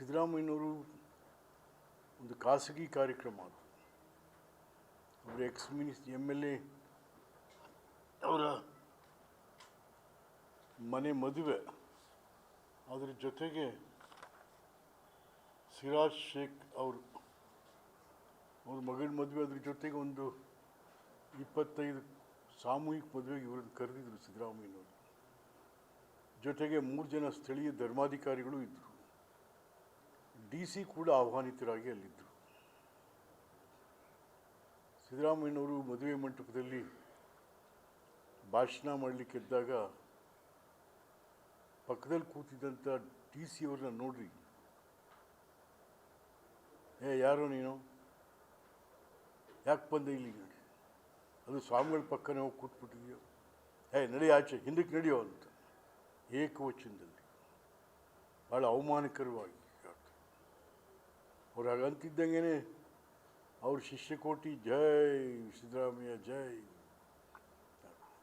ಸಿದ್ದರಾಮಯ್ಯನವರು ಒಂದು ಖಾಸಗಿ ಕಾರ್ಯಕ್ರಮ ಅದು. ಅವರು ex minis M L A ಅವರ ಮನೆ ಮದುವೆ. ಅದರ ಜೊತೆಗೆ ಸಿರಾಜ್ ಶೇಖ್ ಅವರು, ಅವ್ರ ಮಗಳ ಮದುವೆ ಅದ್ರ ಜೊತೆಗೆ ಒಂದು ಇಪ್ಪತ್ತೈದು ಸಾಮೂಹಿಕ ಮದುವೆಗೆ ಇವರನ್ನು ಕರೆದಿದ್ರು ಸಿದ್ದರಾಮಯ್ಯನವರು. ಜೊತೆಗೆ ಮೂರು ಜನ ಸ್ಥಳೀಯ ಧರ್ಮಾಧಿಕಾರಿಗಳು ಇದ್ದರು ಡಿ ಸಿ ಕೂಡ ಆಹ್ವಾನಿತರಾಗಿ ಅಲ್ಲಿದ್ದರು. ಸಿದ್ದರಾಮಯ್ಯನವರು ಮದುವೆ ಮಂಟಪದಲ್ಲಿ ಭಾಷಣ ಮಾಡಲಿಕ್ಕೆ ಎದ್ದಾಗ ಪಕ್ಕದಲ್ಲಿ ಕೂತಿದ್ದಂಥ ಡಿ ಸಿ ಅವ್ರನ್ನ ನೋಡ್ರಿ. ಏ, ಯಾರೋ ನೀನು? ಯಾಕೆ ಬಂದೆ ಇಲ್ಲಿ? ಅದು ಸ್ವಾಮಿಗಳ ಪಕ್ಕನೇ ಹೋಗಿ ಕೂತ್ಬಿಟ್ಟಿದ್ಯೋ? ಏ, ನಡಿ ಆಚೆ, ಹಿಂದಕ್ಕೆ ನಡೆಯೋ ಅಂತ. ಏಕವಚನದಲ್ಲಿ. ಭಾಳ ಅವಮಾನಕರವಾಗಿ. ಅವ್ರು ಹಾಗಂತಿದ್ದಂಗೆ ಅವ್ರ ಶಿಷ್ಯಕೋಟಿ ಜೈ ಸಿದ್ದರಾಮಯ್ಯ ಜೈ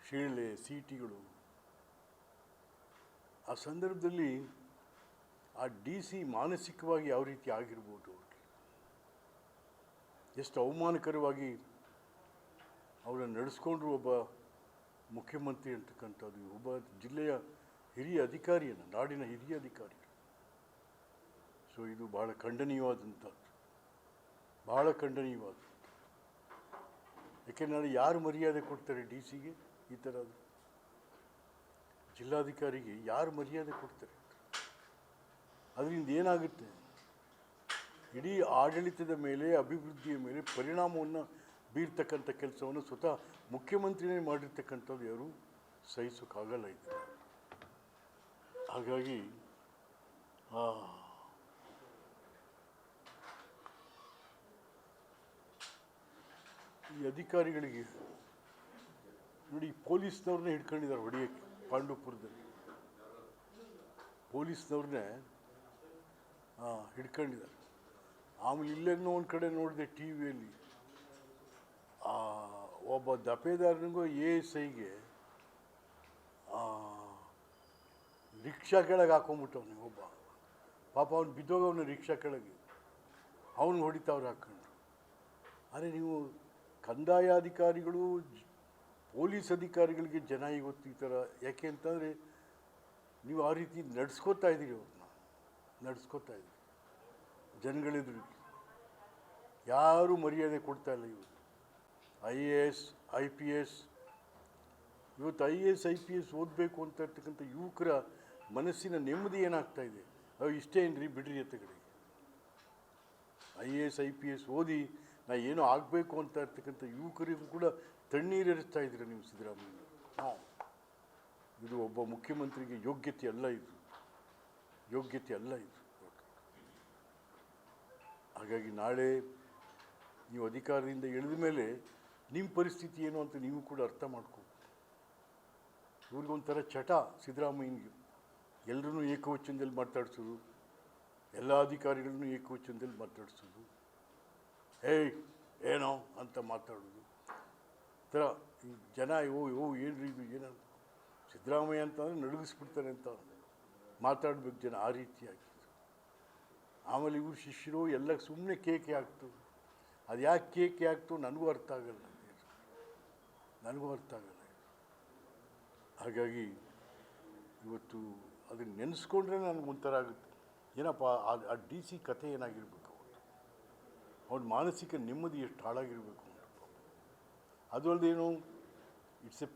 ಶೀಳೆ ಸೀಟಿಗಳು ಆ ಸಂದರ್ಭದಲ್ಲಿ ಆ ಡಿ ಸಿ ಮಾನಸಿಕವಾಗಿ ಯಾವ ರೀತಿ ಆಗಿರ್ಬೋದು ಅವ್ರಿಗೆ ಎಷ್ಟು ಅವಮಾನಕರವಾಗಿ ಅವರನ್ನು ನಡೆಸ್ಕೊಂಡ್ರು ಒಬ್ಬ ಮುಖ್ಯಮಂತ್ರಿ ಅಂತಕ್ಕಂಥದ್ದು ಒಬ್ಬ ಜಿಲ್ಲೆಯ ಹಿರಿಯ ಅಧಿಕಾರಿಯನ್ನು ನಾಡಿನ ಹಿರಿಯ ಅಧಿಕಾರಿ ಸೊ ಇದು ಬಹಳ ಖಂಡನೀಯವಾದಂಥದ್ದು ಬಹಳ ಖಂಡನೀಯವಾದ. ಯಾಕೆಂದರೆ ಯಾರು ಮರ್ಯಾದೆ ಕೊಡ್ತಾರೆ ಡಿ ಸಿಗೆ? ಈ ಥರದ್ದು ಜಿಲ್ಲಾಧಿಕಾರಿಗೆ ಯಾರು ಮರ್ಯಾದೆ ಕೊಡ್ತಾರೆ? ಅದರಿಂದ ಏನಾಗುತ್ತೆ? ಇಡೀ ಆಡಳಿತದ ಮೇಲೆ, ಅಭಿವೃದ್ಧಿಯ ಮೇಲೆ ಪರಿಣಾಮವನ್ನು ಬೀರ್ತಕ್ಕಂಥ ಕೆಲಸವನ್ನು ಸ್ವತಃ ಮುಖ್ಯಮಂತ್ರಿನೇ ಮಾಡಿರ್ತಕ್ಕಂಥದ್ದು ಯಾರು? ಸಹಿಸೋಕ್ಕಾಗಲ್ಲ ಇದು. ಹಾಗಾಗಿ ಈ ಅಧಿಕಾರಿಗಳಿಗೆ ನೋಡಿ ಪೊಲೀಸ್ನವ್ರನ್ನೇ ಹಿಡ್ಕೊಂಡಿದ್ದಾರೆ ಹೊಡಿಯೋಕ್ಕೆ ಪಾಂಡವಪುರದಲ್ಲಿ ಪೊಲೀಸ್ನವ್ರನ್ನೇ ಹಿಡ್ಕೊಂಡಿದ್ದಾರೆ. ಆಮೇಲೆ ಇಲ್ಲೇನೋ ಒಂದು ಕಡೆ ನೋಡಿದೆ ಟಿ ವಿಯಲ್ಲಿ ಒಬ್ಬ ದಪೇದಾರನಿಗೂ ಎ ಎಸ್ ಐಗೆ ರಿಕ್ಷಾ ಕೆಳಗೆ ಹಾಕೊಂಬಿಟ್ಟವನೆ ಒಬ್ಬ. ಪಾಪ ಅವ್ನು ಬಿದ್ದೋಗವನು ರಿಕ್ಷಾ ಕೆಳಗೆ. ಅವನು ಹೊಡಿತಾವ್ರು ಹಾಕೊಂಡ್ರು ಆದರೆ ನೀವು ಕಂದಾಯ ಅಧಿಕಾರಿಗಳು ಪೊಲೀಸ್ ಅಧಿಕಾರಿಗಳಿಗೆ ಜನ ಇವತ್ತು ಈ ಥರ, ಯಾಕೆ ಅಂತಂದರೆ ನೀವು ಆ ರೀತಿ ನಡೆಸ್ಕೋತಾ ಇದ್ದೀರಿ ಅವ್ರನ್ನ. ನಡೆಸ್ಕೋತಾ ಇದ್ದೀರಿ. ಜನಗಳೆದುರಿಗೆ ಯಾರೂ ಮರ್ಯಾದೆ ಕೊಡ್ತಾ ಇಲ್ಲ ಇವತ್ತು I A S, I P S, ಇವತ್ತು I A S, I P S ಓದಬೇಕು ಅಂತ ಇರ್ತಕ್ಕಂಥ ಯುವಕರ ಮನಸ್ಸಿನ ನೆಮ್ಮದಿ ಏನಾಗ್ತಾ ಇದೆ? ಅವು ಇಷ್ಟೇ ರೀ ಬಿಡ್ರಿ ಎತ್ತಗಳಿಗೆ? I A S, I P S ಓದಿ ನಾ ಏನೋ ಆಗಬೇಕು ಅಂತ ಇರ್ತಕ್ಕಂಥ ಯುವಕರಿಗೂ ಕೂಡ ತಣ್ಣೀರು ಎರಿಸ್ತಾ ಇದ್ದೀರ ನೀವು, ಸಿದ್ದರಾಮಯ್ಯ. ಹಾಂ ಇದು ಒಬ್ಬ ಮುಖ್ಯಮಂತ್ರಿಗೆ ಯೋಗ್ಯತೆ ಅಲ್ಲ ಇದು. ಯೋಗ್ಯತೆ ಅಲ್ಲ ಇದು. ಹಾಗಾಗಿ ನಾಳೆ ನೀವು ಅಧಿಕಾರದಿಂದ ಇಳಿದ ಮೇಲೆ ನಿಮ್ಮ ಪರಿಸ್ಥಿತಿ ಏನು ಅಂತ ನೀವು ಕೂಡ ಅರ್ಥ ಮಾಡ್ಕೋ ಇವ್ರಿಗೊಂಥರ ಚಟ ಸಿದ್ದರಾಮಯ್ಯನಿಗೆ. ಎಲ್ಲರೂ ಏಕವಚನದಲ್ಲಿ ಮಾತಾಡ್ಸೋದು, ಎಲ್ಲ ಅಧಿಕಾರಿಗಳನ್ನೂ ಏಕವಚನದಲ್ಲಿ ಮಾತಾಡ್ಸೋದು. ಏಯ್ ಏನೋ ಅಂತ ಮಾತಾಡೋದು. ಥರ ಈ ಜನ ಓ ಓ ಏನ್ರಿ ಇದು ಏನಂತ ಸಿದ್ದರಾಮಯ್ಯ ಅಂತಂದರೆ ನಡುಗಿಸ್ಬಿಡ್ತಾರೆ ಅಂತ ಮಾತಾಡ್ಬೇಕು ಜನ ಆ ರೀತಿಯಾಗಿ ಆಮೇಲೆ ಇವ್ರ ಶಿಷ್ಯರು ಎಲ್ಲ ಸುಮ್ಮನೆ ಕೇಕೆ ಆಗ್ತು. ಅದು ಯಾಕೆ ಕೇಕೆ ಆಗ್ತು ನನಗೂ ಅರ್ಥ ಆಗಲ್ಲ. ನನಗೂ ಅರ್ಥ ಆಗಲ್ಲ. ಹಾಗಾಗಿ ಇವತ್ತು ಅದನ್ನು ನೆನೆಸ್ಕೊಂಡ್ರೆ ನನಗೆ ಒಂಥರ ಆಗುತ್ತೆ. ಏನಪ್ಪ, ಆ ಡಿ ಸಿ ಕಥೆ ಏನಾಗಿರ್ಬೇಕು? ಅವ್ನ ಮಾನಸಿಕ ನೆಮ್ಮದಿ ಎಷ್ಟು ಹಾಳಾಗಿರಬೇಕು ಅದು ಅಲ್ಲದೇನು it's a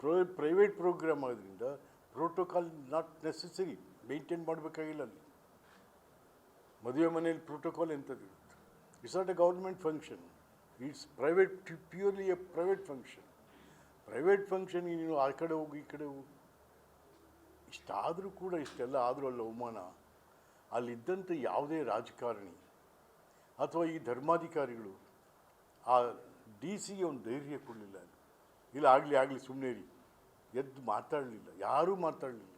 pro private program ಆಗೋದ್ರಿಂದ ಪ್ರೋಟೋಕಾಲ್ ನಾಟ್ ನೆಸೆಸರಿ ಮೇಂಟೈನ್ ಮಾಡಬೇಕಾಗಿಲ್ಲ ಅಲ್ಲಿ. ಮದುವೆ ಮನೆಯಲ್ಲಿ ಪ್ರೋಟೋಕಾಲ್ ಎಂಥದ್ದು ಇರುತ್ತೆ? It's not a government function it's private purely a private function private ಫಂಕ್ಷನ್ಗೆ ನೀನು ಆ ಕಡೆ ಹೋಗಿ, ಈ ಕಡೆ ಹೋಗಿ. ಇಷ್ಟಾದರೂ ಕೂಡ ಇಷ್ಟೆಲ್ಲ ಆದರೂ ಅಲ್ಲಿ ಅವಮಾನ. ಅಲ್ಲಿದ್ದಂಥ ಯಾವುದೇ ರಾಜಕಾರಣಿ ಅಥವಾ ಈ ಧರ್ಮಾಧಿಕಾರಿಗಳು, ಆ ಡಿ ಸಿಗೆ ಒಂದು ಧೈರ್ಯ ಕೊಡಲಿಲ್ಲ ಇಲ್ಲ, ಆಗಲಿ ಆಗಲಿ ಸುಮ್ಮನೆ ರೀ ಎದ್ದು ಮಾತಾಡಲಿಲ್ಲ, ಯಾರೂ ಮಾತಾಡಲಿಲ್ಲ.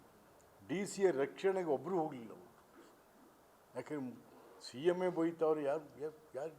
ಡಿ ಸಿಯ ರಕ್ಷಣೆಗೆ ಒಬ್ಬರು ಹೋಗಲಿಲ್ಲ ಅವರು. ಯಾಕೆ ಸಿ ಎಂ ಎ ಬೈತಾವ್ರೆ, ಯಾರು ಯಾರು ಯಾರು